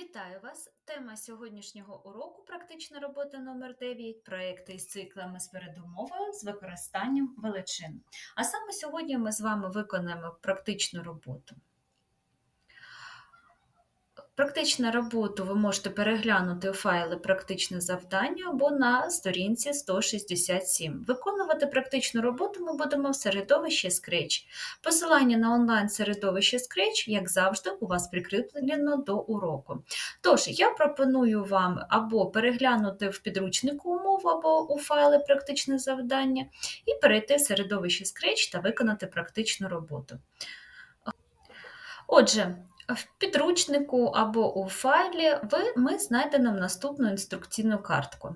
Вітаю вас! Тема сьогоднішнього уроку практична робота номер 9 проекти із циклами з передумовою з використанням величин. А саме сьогодні ми з вами виконаємо практичну роботу. Практичну роботу ви можете переглянути у файли практичне завдання або на сторінці 167. Виконувати практичну роботу ми будемо в середовищі Scratch. Посилання на онлайн-середовище Scratch, як завжди, у вас прикріплено до уроку. Тож, я пропоную вам або переглянути в підручнику умову, або у файли практичне завдання, і перейти в середовище Scratch та виконати практичну роботу. Отже, в підручнику або у файлі ви, ми знайдемо наступну інструкційну картку.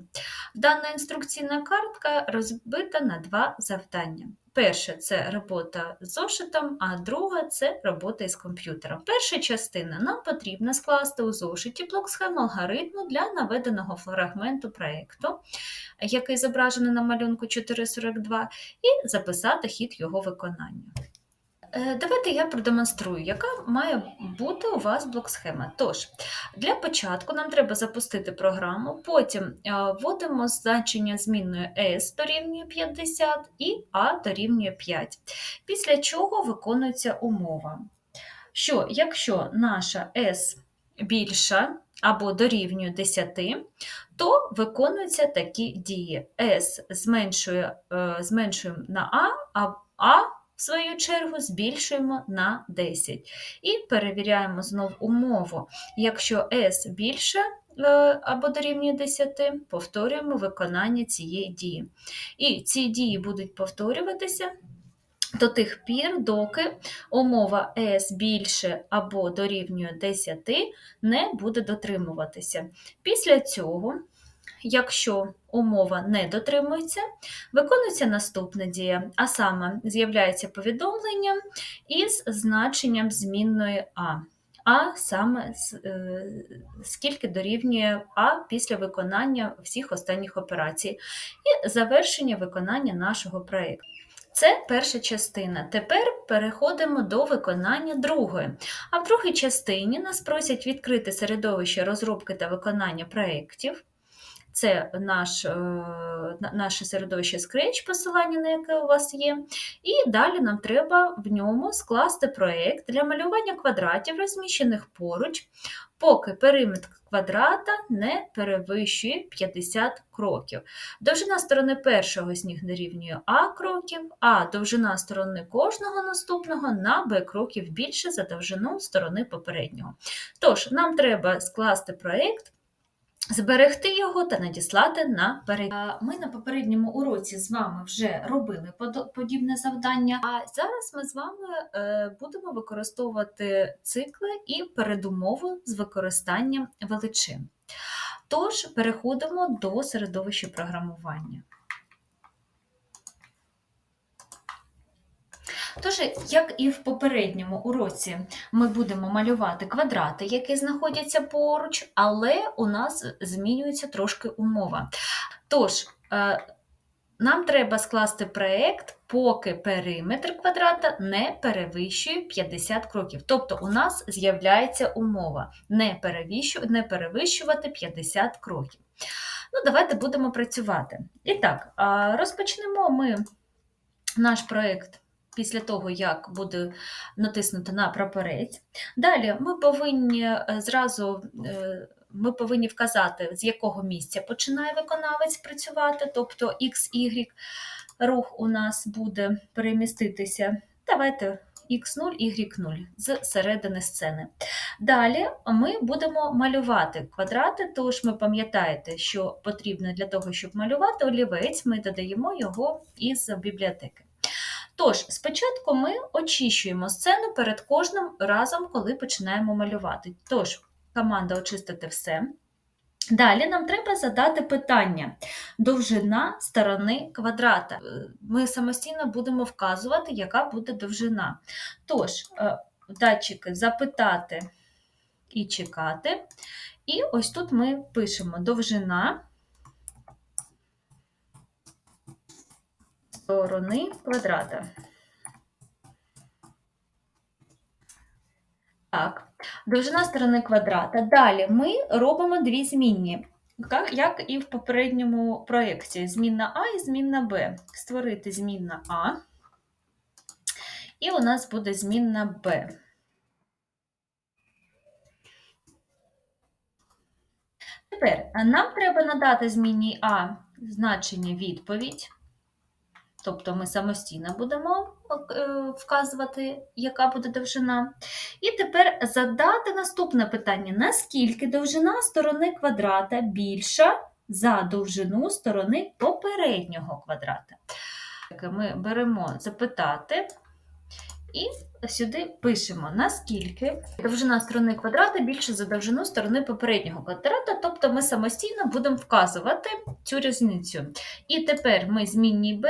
Дана інструкційна картка розбита на два завдання. Перше це робота з зошитом, а друга це робота із комп'ютером. Перша частина нам потрібно скласти у зошиті блок схем алгоритму для наведеного фрагменту проєкту, який зображений на малюнку 442, і записати хід його виконання. Е, давайте я продемонструю, яка має бути у вас блок-схема. Тож, для початку нам треба запустити програму, потім е, вводимо значення змінної S дорівнює 50 і A дорівнює 5, після чого виконується умова. Що якщо наша S більша або дорівнює 10, то виконуються такі дії. S зменшує, е, зменшуємо на А, а А свою чергу збільшуємо на 10. І перевіряємо знову умову. Якщо S більше е, або дорівнює 10, повторюємо виконання цієї дії. І ці дії будуть повторюватися. До тих пір, доки умова S більше або дорівнює 10 не буде дотримуватися. Після цього Якщо умова не дотримується, виконується наступна дія, а саме з'являється повідомлення із значенням змінної А. А саме е, скільки дорівнює А після виконання всіх останніх операцій, і завершення виконання нашого проєкту. Це перша частина. Тепер переходимо до виконання другої. А в другій частині нас просять відкрити середовище розробки та виконання проєктів. Це наш, е, наше середовище Scratch, посилання на яке у вас є. І далі нам треба в ньому скласти проєкт для малювання квадратів, розміщених поруч, поки периметр квадрата не перевищує 50 кроків. Довжина сторони першого з них дорівнює А кроків, а довжина сторони кожного наступного на Б кроків більше за довжину сторони попереднього. Тож, нам треба скласти проєкт. Зберегти його та надіслати на перевірку. Ми на попередньому уроці з вами вже робили подібне завдання, а зараз ми з вами е, будемо використовувати цикли і передумову з використанням величин. Тож, переходимо до середовища програмування. Тож, як і в попередньому уроці, ми будемо малювати квадрати, які знаходяться поруч, але у нас змінюється трошки умова. Тож, е, нам треба скласти проєкт, поки периметр квадрата не перевищує 50 кроків. Тобто у нас з'являється умова не не перевищувати 50 кроків. Ну, Давайте будемо працювати. І так, розпочнемо ми наш проєкт після того, як буде натиснуто на прапорець. Далі ми повинні е, зразу е, ми повинні вказати, з якого місця починає виконавець працювати, тобто X, Y рух у нас буде переміститися. Давайте X0, Y0 з середини сцени. Далі ми будемо малювати квадрати, тож ми пам'ятаєте, що потрібно для того, щоб малювати олівець, ми додаємо його із бібліотеки. Тож, спочатку ми очищуємо сцену перед кожним разом, коли починаємо малювати. Тож, команда очистити все. Далі нам треба задати питання: довжина сторони квадрата. Ми самостійно будемо вказувати, яка буде довжина. Тож, е, датчики запитати і чекати. І ось тут ми пишемо довжина сторони квадрата. Так, Довжина сторони квадрата. Далі ми робимо дві змінні, як- і в попередньому проєкті. Змінна А і змінна Б. Створити змінна А, і у нас буде змінна Б. Тепер нам треба надати змінній А значення відповідь. Тобто ми самостійно будемо е, вказувати, яка буде довжина. І тепер задати наступне питання: наскільки довжина сторони квадрата більша за довжину сторони попереднього квадрата? Ми беремо запитати і сюди пишемо, наскільки довжина сторони квадрата більша за довжину сторони попереднього квадрата, тобто ми самостійно будемо вказувати цю різницю. І тепер ми змінній b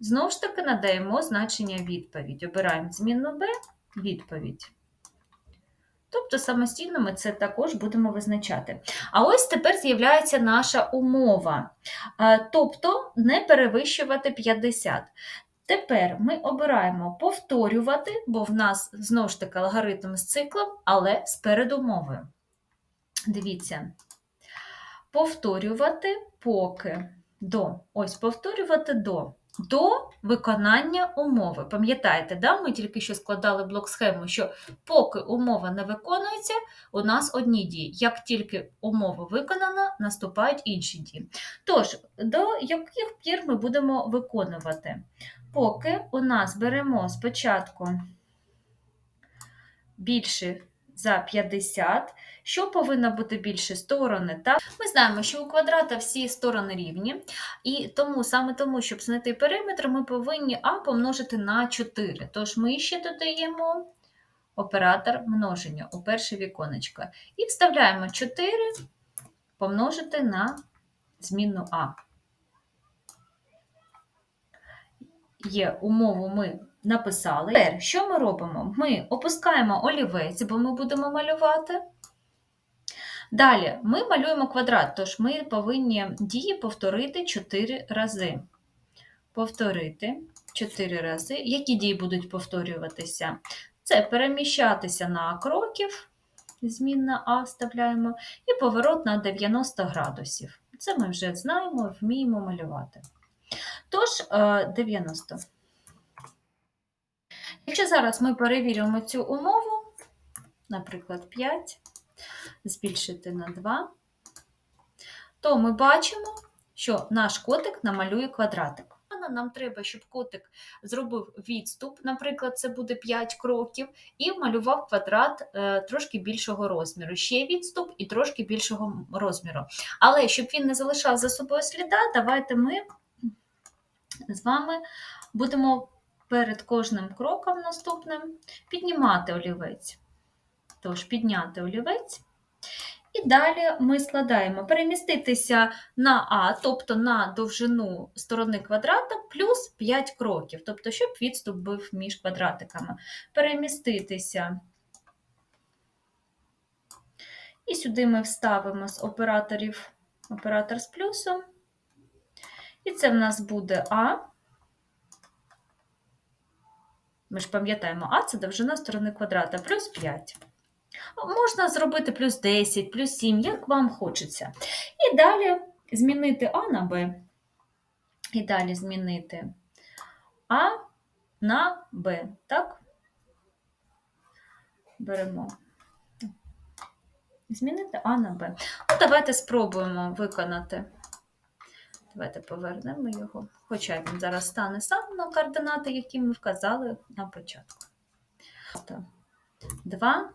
Знову ж таки надаємо значення відповідь. Обираємо змінну b, відповідь. Тобто самостійно ми це також будемо визначати. А ось тепер з'являється наша умова. Тобто не перевищувати 50. Тепер ми обираємо повторювати, бо в нас знову ж таки алгоритм з циклом, але з передумовою. Дивіться, повторювати поки до. Ось повторювати до до виконання умови. Пам'ятаєте, да? ми тільки що складали блок схему, що поки умова не виконується, у нас одні дії. Як тільки умова виконана, наступають інші дії. Тож, до яких пір ми будемо виконувати? Поки у нас беремо спочатку більше за 50, що повинно бути більше сторони. Так? Ми знаємо, що у квадрата всі сторони рівні, і тому саме тому, щоб знайти периметр, ми повинні А помножити на 4. Тож ми ще додаємо оператор множення у перше віконечко. І вставляємо 4 помножити на змінну А. Є умову ми написали. Тепер, що ми робимо? Ми опускаємо олівець, бо ми будемо малювати. Далі ми малюємо квадрат, тож ми повинні дії повторити 4 рази. Повторити 4 рази. Які дії будуть повторюватися? Це переміщатися на кроків, змінна А вставляємо, і поворот на 90 градусів. Це ми вже знаємо, вміємо малювати. Тож, 90. Якщо зараз ми перевіримо цю умову, наприклад, 5, збільшити на 2, то ми бачимо, що наш котик намалює квадратик. Нам треба, щоб котик зробив відступ, наприклад, це буде 5 кроків, і малював квадрат е, трошки більшого розміру. Ще відступ і трошки більшого розміру. Але щоб він не залишав за собою сліда, давайте ми з вами будемо перед кожним кроком наступним піднімати олівець. Тож, підняти олівець. І далі ми складаємо переміститися на А, тобто на довжину сторони квадрата, плюс 5 кроків, тобто, щоб відступ був між квадратиками. Переміститися. І сюди ми вставимо з операторів оператор з плюсом. І це в нас буде А. Ми ж пам'ятаємо, А це довжина сторони квадрата, плюс 5. Можна зробити плюс 10, плюс 7, як вам хочеться. І далі змінити А на Б. І далі змінити А на Б. Так? Беремо. Змінити А на Б. Ну, Давайте спробуємо виконати. Давайте повернемо його, хоча він зараз стане сам на координати, які ми вказали на початку. Тобто 2,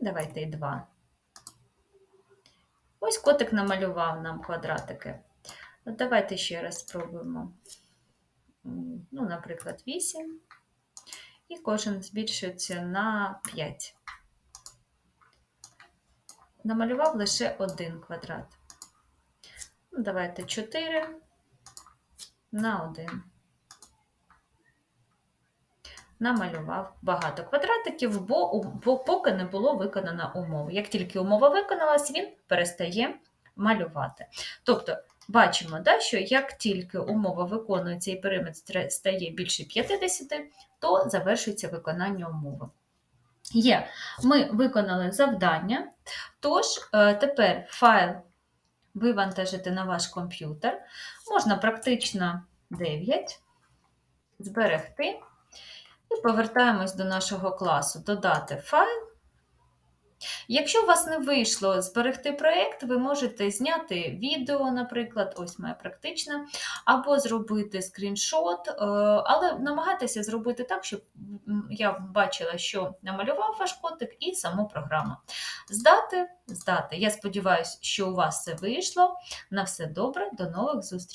давайте і 2. Ось котик намалював нам квадратики. Давайте ще раз спробуємо, ну, наприклад, 8. І кожен збільшується на 5. Намалював лише один квадрат. Ну, давайте 4 на 1. Намалював багато квадратиків, бо, поки не було виконана умова. Як тільки умова виконалась, він перестає малювати. Тобто, бачимо, да, що як тільки умова виконується і периметр стає більше 50, то завершується виконання умови. Є, ми виконали завдання, тож е, тепер файл вивантажити на ваш комп'ютер. Можна практично 9, зберегти. І повертаємось до нашого класу, додати файл. Якщо у вас не вийшло зберегти проєкт, ви можете зняти відео, наприклад, ось моя практична, або зробити скріншот, е, але намагайтеся зробити так, щоб я бачила, що намалював ваш котик і саму програму. Здати, здати. Я сподіваюся, що у вас це вийшло. На все добре, до нових зустрічей!